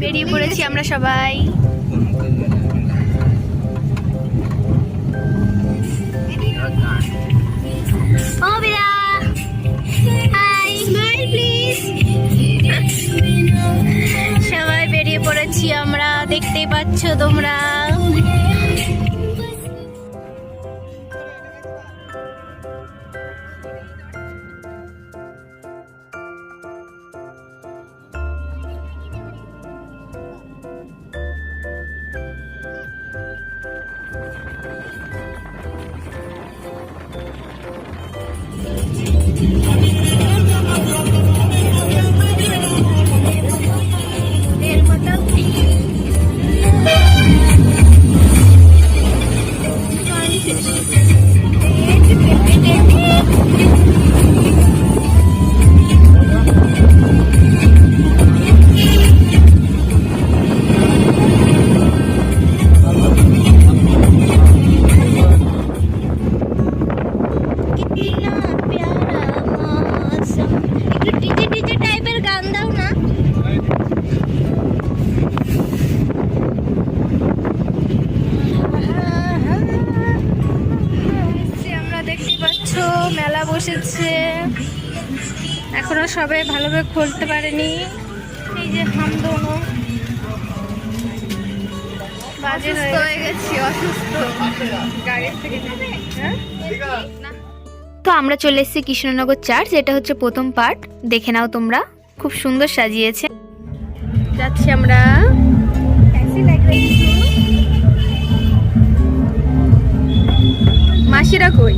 বেরিয়ে পড়েছি আমরা সবাই। সবাই বেরিয়ে পড়েছি আমরা দেখতেই পাচ্ছ তোমরা। Thank you. বসেছে। এখনও সবাই ভালোভাবে খুলতে পারেনি। এই যে হাম দোনো বাজে হয়ে গেছি। অসুস্থ। গাড়ির থেকে হ্যাঁ? তো আমরা চলে এসেছি কৃষ্ণনগর চার্চ এটা হচ্ছে প্রথম পার্ট। দেখে নাও তোমরা খুব সুন্দর সাজিয়েছে। যাচ্ছি আমরা। মাসিরা কই?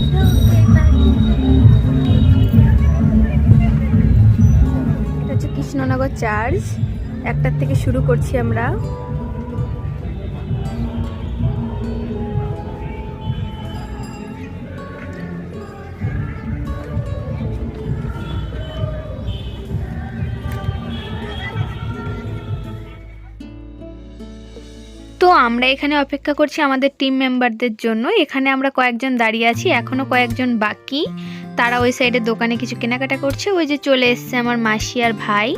কৃষ্ণনগর চার্চ একটার থেকে শুরু করছি আমরা। তো আমরা এখানে অপেক্ষা করছি আমাদের টিম মেম্বারদের জন্য। এখানে আমরা কয়েকজন দাঁড়িয়ে আছি, এখনও কয়েকজন বাকি। তারা ওই সাইডে দোকানে কিছু কেনাকাটা করছে। ওই যে চলে এসছে আমার মাসি আর ভাই।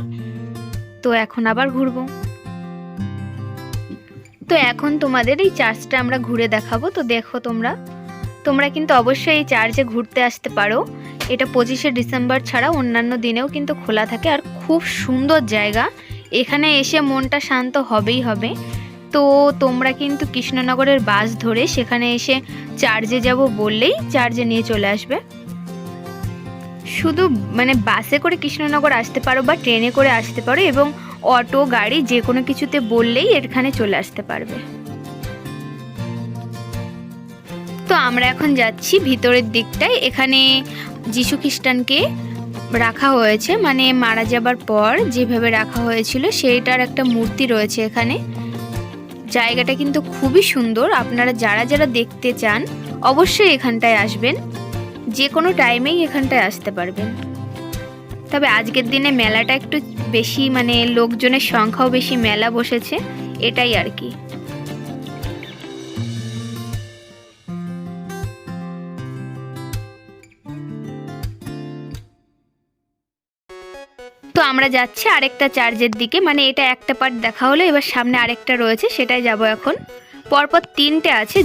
তো এখন আবার ঘুরবো। তো এখন তোমাদের এই চার্চটা আমরা ঘুরে দেখাবো, তো দেখো তোমরা। তোমরা কিন্তু অবশ্যই এই চার্চে ঘুরতে আসতে পারো। এটা পঁচিশে ডিসেম্বর ছাড়া অন্যান্য দিনেও কিন্তু খোলা থাকে আর খুব সুন্দর জায়গা। এখানে এসে মনটা শান্ত হবেই হবে। তো তোমরা কিন্তু কৃষ্ণনগরের বাস ধরে সেখানে এসে চার্জে যাব বললেই চার্জে নিয়ে চলে আসবে। শুধু মানে বাসে করে কৃষ্ণনগর আসতে পারো বা ট্রেনে করে আসতে পারো এবং অটো, গাড়ি যে কোনো কিছুতে বললেই এখানে চলে আসতে পারবে। তো আমরা এখন যাচ্ছি ভিতরের দিকটায়। এখানে যিশু খ্রিস্টানকে রাখা হয়েছে। মানে মারা যাবার পর যেভাবে রাখা হয়েছিল সেইটার একটা মূর্তি রয়েছে এখানে। জায়গাটা কিন্তু খুবই সুন্দর। আপনারা যারা যারা দেখতে চান অবশ্যই এখানটায় আসবেন। যে কোনো টাইমেই এখানটায় আসতে পারবেন। তবে আজকের দিনে মেলাটা একটু বেশি মানে লোকজনের সংখ্যাও বেশি, মেলা বসেছে, এটাই আর কি। তো আমরা যাচ্ছি আরেকটা চার্জের দিকে মানে এটা একটা পার্ট দেখা হলো, এবার সামনে আরেকটা রয়েছে, সেটাই যাব এখন। পরপর তিনটে আছে।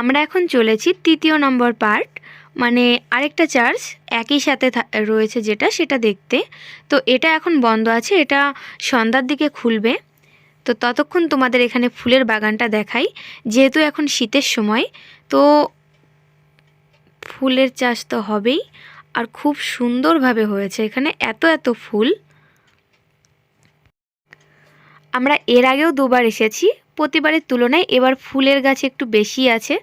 আমরা এখন চলেছি তৃতীয় নম্বর পার্ট মানে আরেকটা চার্চ একই সাথে রয়েছে যেটা, সেটা দেখতে। তো এটা এখন বন্ধ আছে, এটা সন্ধ্যার দিকে খুলবে। তো ততক্ষণ তোমাদের এখানে ফুলের বাগানটা দেখাই, যেহেতু এখন শীতের সময়, তো ফুলের চাষ তো হবেই। আর খুব সুন্দরভাবে হয়েছে এখানে, এত এত ফুল। আমরা এর আগেও দুবার এসেছি প্রতিবারের তুলনায় এবার ফুলের গাছ একটু বেশি আছে।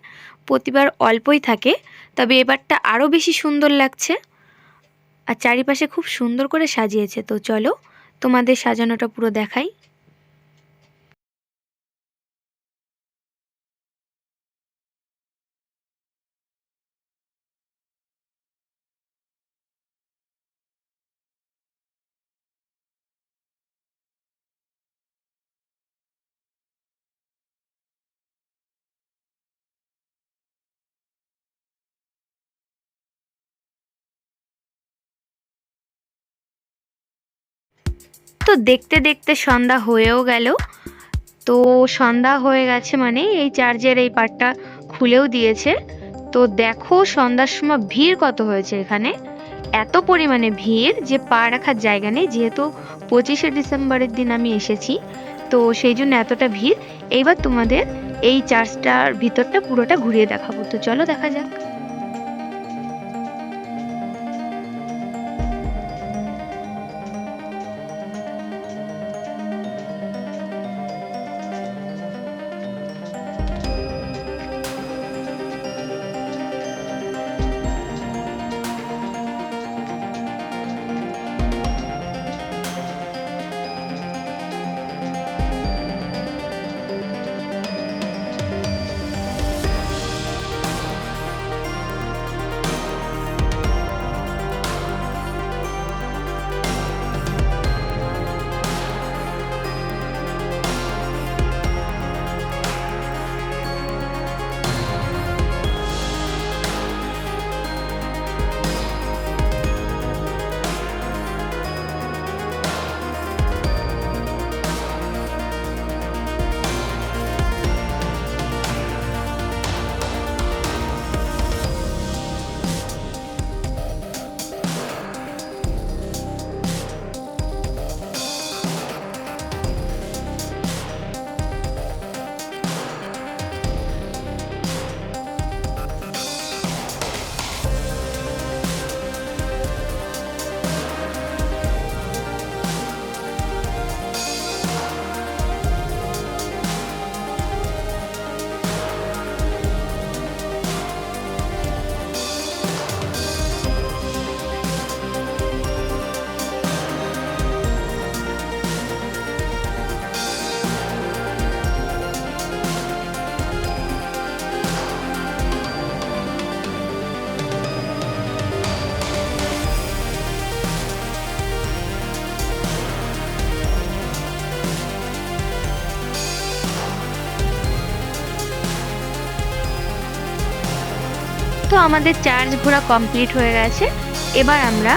প্রতিবার অল্পই থাকে, তবে এবারটা আরও বেশি সুন্দর লাগছে। আর চারিপাশে খুব সুন্দর করে সাজিয়েছে, তো চলো তোমাদের সাজানোটা পুরো দেখাই। তো দেখতে দেখতে সন্ধ্যা হয়েও গেল। তো সন্ধ্যা হয়ে গেছে মানে এই চার্জের এই পার্টটা খুলেও দিয়েছে। তো দেখো সন্ধ্যার সময় ভিড় কত হয়েছে এখানে। এত পরিমাণে ভিড় যে পা রাখার জায়গা নেই। যেহেতু পঁচিশে ডিসেম্বরের দিন আমি এসেছি, তো সেই জন্য এতটা ভিড়। এইবার তোমাদের এই চার্চটার ভিতরটা পুরোটা ঘুরিয়ে দেখাবো। তো চলো দেখা যাক। তো আমাদের চার্জ ঘোরা কমপ্লিট হয়ে গেছে। এবার আমরা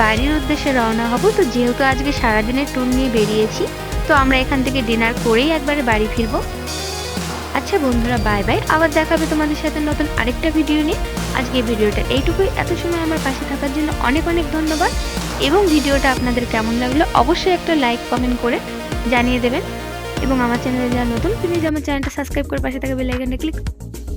বাড়ির উদ্দেশ্যে রওনা হব। তো যেহেতু আজকে সারাদিনের ট্যুর নিয়ে বেরিয়েছি, তো আমরা এখান থেকে ডিনার করেই একবারে বাড়ি ফিরবো। আচ্ছা বন্ধুরা বাই বাই আবার দেখাবে তোমাদের সাথে নতুন আরেকটা ভিডিও নিয়ে। আজকে ভিডিওটা এইটুকুই। এত সময় আমার পাশে থাকার জন্য অনেক অনেক ধন্যবাদ। এবং ভিডিওটা আপনাদের কেমন লাগল অবশ্যই একটা লাইক কমেন্ট করে জানিয়ে দেবেন। এবং আমার চ্যানেলে যারা নতুন প্লিজ আমার চ্যানেলটা সাবস্ক্রাইব করে পাশে থাকা বেল আইকনটা ক্লিক